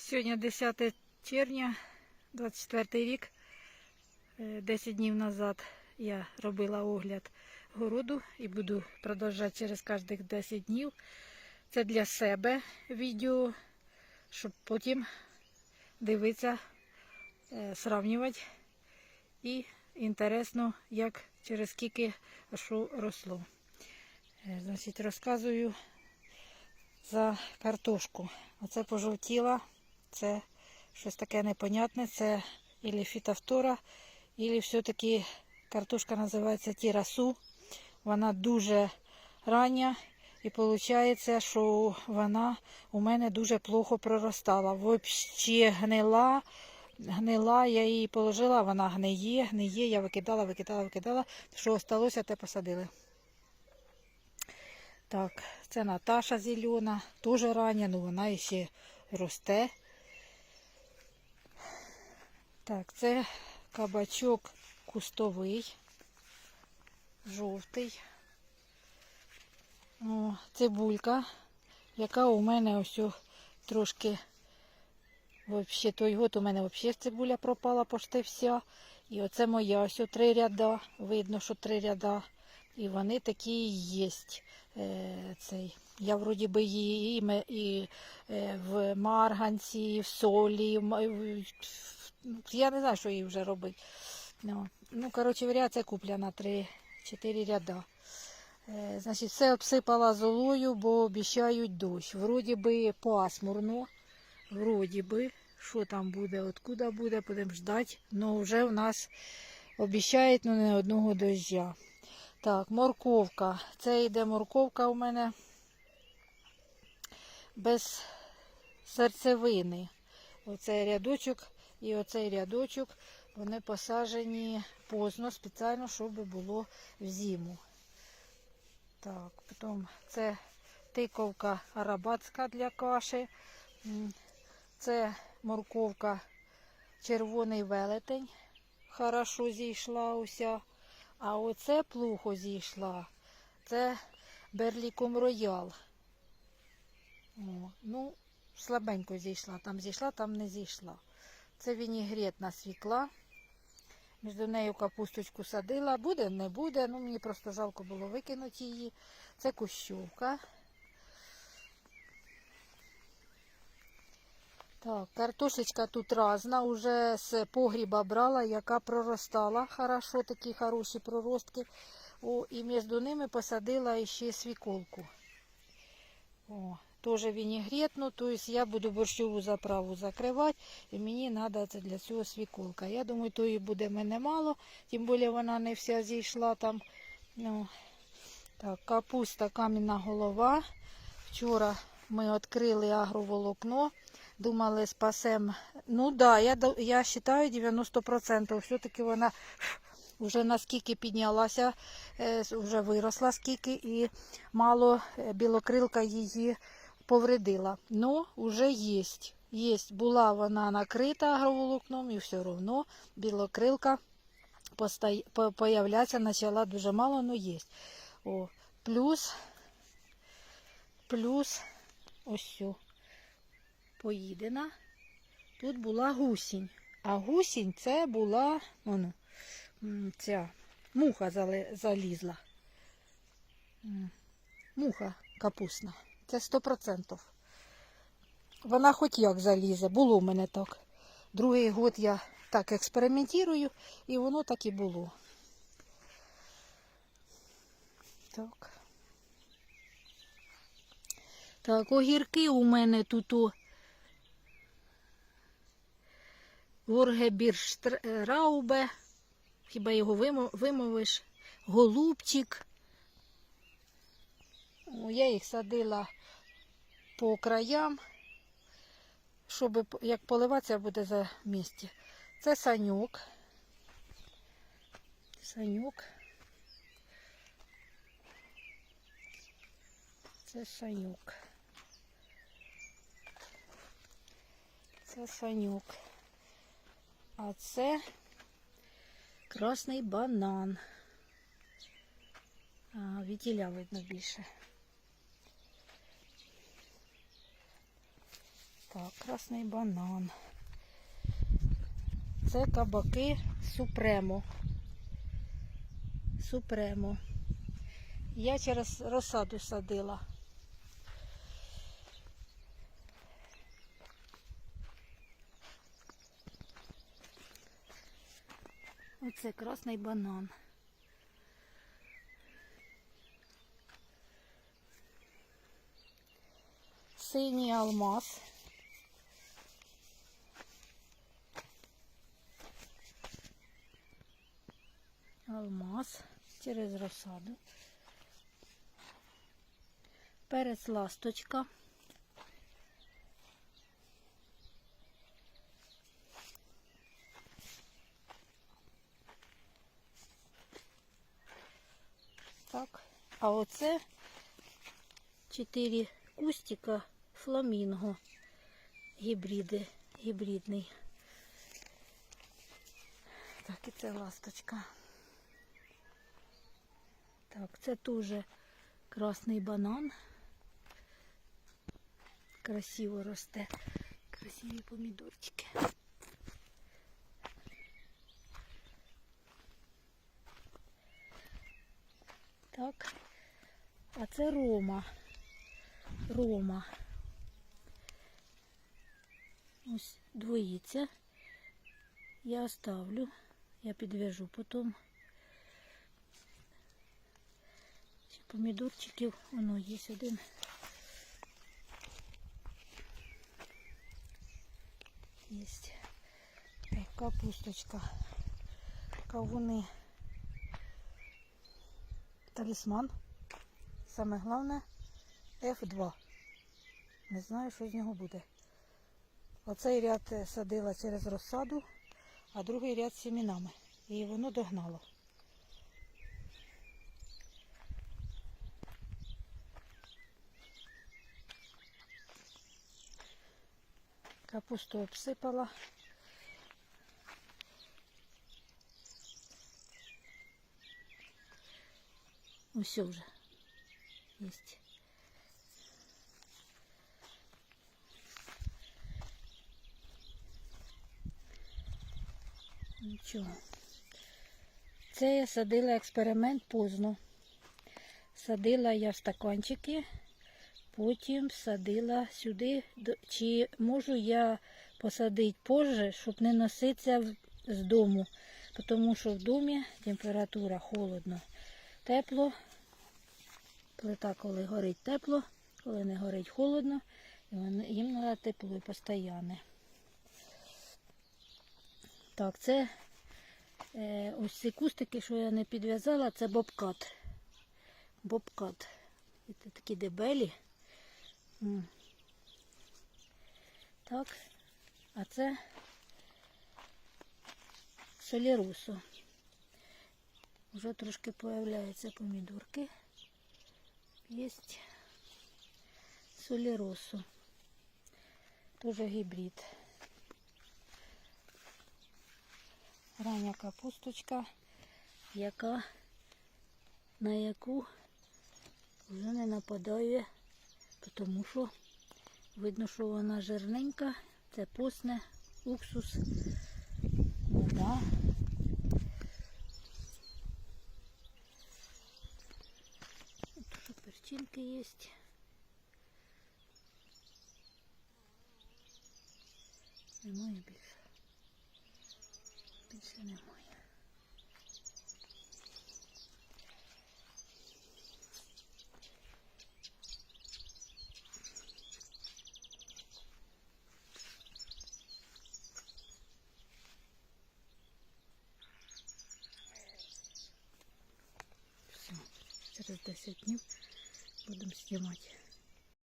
Сьогодні 10 червня, 24 рік. Е, 10 днів назад я робила огляд городу і буду продовжувати через кожних 10 днів. Це для себе відео, щоб потім дивитися, е, сравнювати. І інтересно, як через скільки що росло. Е, Значить, розказую за картошку. Оце пожовтіла, це щось таке непонятне, це ілі фітофтора, ілі все-таки картошка називається тірасу. Вона дуже рання і виходить, що вона у мене дуже плохо проростала. Взагалі гнила, гнила, я її положила, вона гниє, гниє, я викидала, викидала, викидала. Що осталося, те посадили. Так, це Наташа зелена, теж рання, але вона ще росте. Так, це кабачок кустовий, жовтий. О, цибулька, яка у мене ось трошки, взагалі, той год у мене взагалі цибуля пропала почти вся. І оце моя ось три ряда. Видно, що три ряда. І вони такі є. Е, цей. Я вроді би її і, е, в марганці, і в солі. в- Я не знаю, що їй вже робити. Ну, ну коротше, це куплена 3-4 ряда. Е, значить, все обсипала золою, бо обіцяють дощ. Вроді би пасмурно. Вроді би, що там буде, откуда буде, будемо ждати. Ну вже в нас обіцяють ну, не одного дождя. Так, морковка. Це йде морковка у мене без серцевини. Оцей рядочок і оцей рядочок вони посаджені поздно, спеціально, щоб було в зиму. Так, потім це тиковка арабатська для каші. Це морковка червоний велетень. Хорошо зійшла уся. А оце плохо зійшла. Це берліком роял. О, ну, слабенько зійшла. Там зійшла, там не зійшла. Це вінігретна свікла. Між нею капусточку садила. Буде, не буде. Ну, мені просто жалко було викинути її. Це кущовка. Так, картошечка тут разна, уже з погріба брала, яка проростала. Хорошо, такі хороші проростки. О, і між ними посадила ще свіколку. О, теж вінігретну, тобто я буду борщову заправу закривати, і мені треба це для цього свіколка. Я думаю, тої буде мене мало, тим більше вона не вся зійшла там. Ну, так, капуста, кам'яна голова. Вчора ми відкрили агроволокно. Думали, спасем. Ну да, я, я вважаю 90%. Все-таки вона вже наскільки піднялася, е, вже виросла скільки і мало е, білокрилка її повредила. Ну, вже є. Є. Була вона накрита агроволокном і все одно білокрилка постай- по- появлятися почала дуже мало, але є. О, плюс, плюс ось поїдена. Тут була гусінь. А гусінь це була воно, м, ця муха залізла. Муха капусна. Це 100%. Вона хоч як залізе, було в мене так. Другий год я так експериментую, і воно так і було. Так. Так, огірки у мене тут у Воргебірштраубе, хіба його вимовиш, голубчик. О, Я їх садила по краям, щоб як поливатися буде за місці. Це санюк. Санюк. Це санюк. Це санюк. А це красний банан. А, вітіля видно більше. Так, красний банан. Це кабаки Супремо. Супремо. Я через розсаду садила. Оце красний банан. Синій алмаз. Алмаз через розсаду. Перець ласточка. Так, а оце чотири кустика фламінго. Гібриди, гібридний. Так, і це ласточка. Так, це теж красний банан. Красиво росте. Красиві помідорчики. Так. А це Рома. Рома. Ось двоїться. Я оставлю. Я підвяжу потім. Помідорчиків, воно є один. Так, капусточка. Кавуни. Талісман. Саме головне F2. Не знаю, що з нього буде. Оцей ряд е, садила через розсаду, а другий ряд сімінами. І воно догнало. Капусту обсипала. Усе вже есть. Нічого. Це я садила експеримент поздно. Садила я в стаканчики, потім садила сюди, чи можу я посадити позже, щоб не носитися з дому, тому що в домі температура холодно, тепло. Плита, коли горить тепло, коли не горить холодно, і їм треба тепло і постійне. Так, це е, ось ці кустики, що я не підв'язала, це бобкат. Бобкат. Це такі дебелі. Так, а це солірусо. Вже трошки появляються помідорки. Есть соліросу. Тоже гібрид. Рання капусточка, яка, на яку вже не нападає, тому що видно, що вона жирненька. Це посне, уксус, вода. що перчинки є. Немає більше. Більше немає. Все, через 10 днів знімати.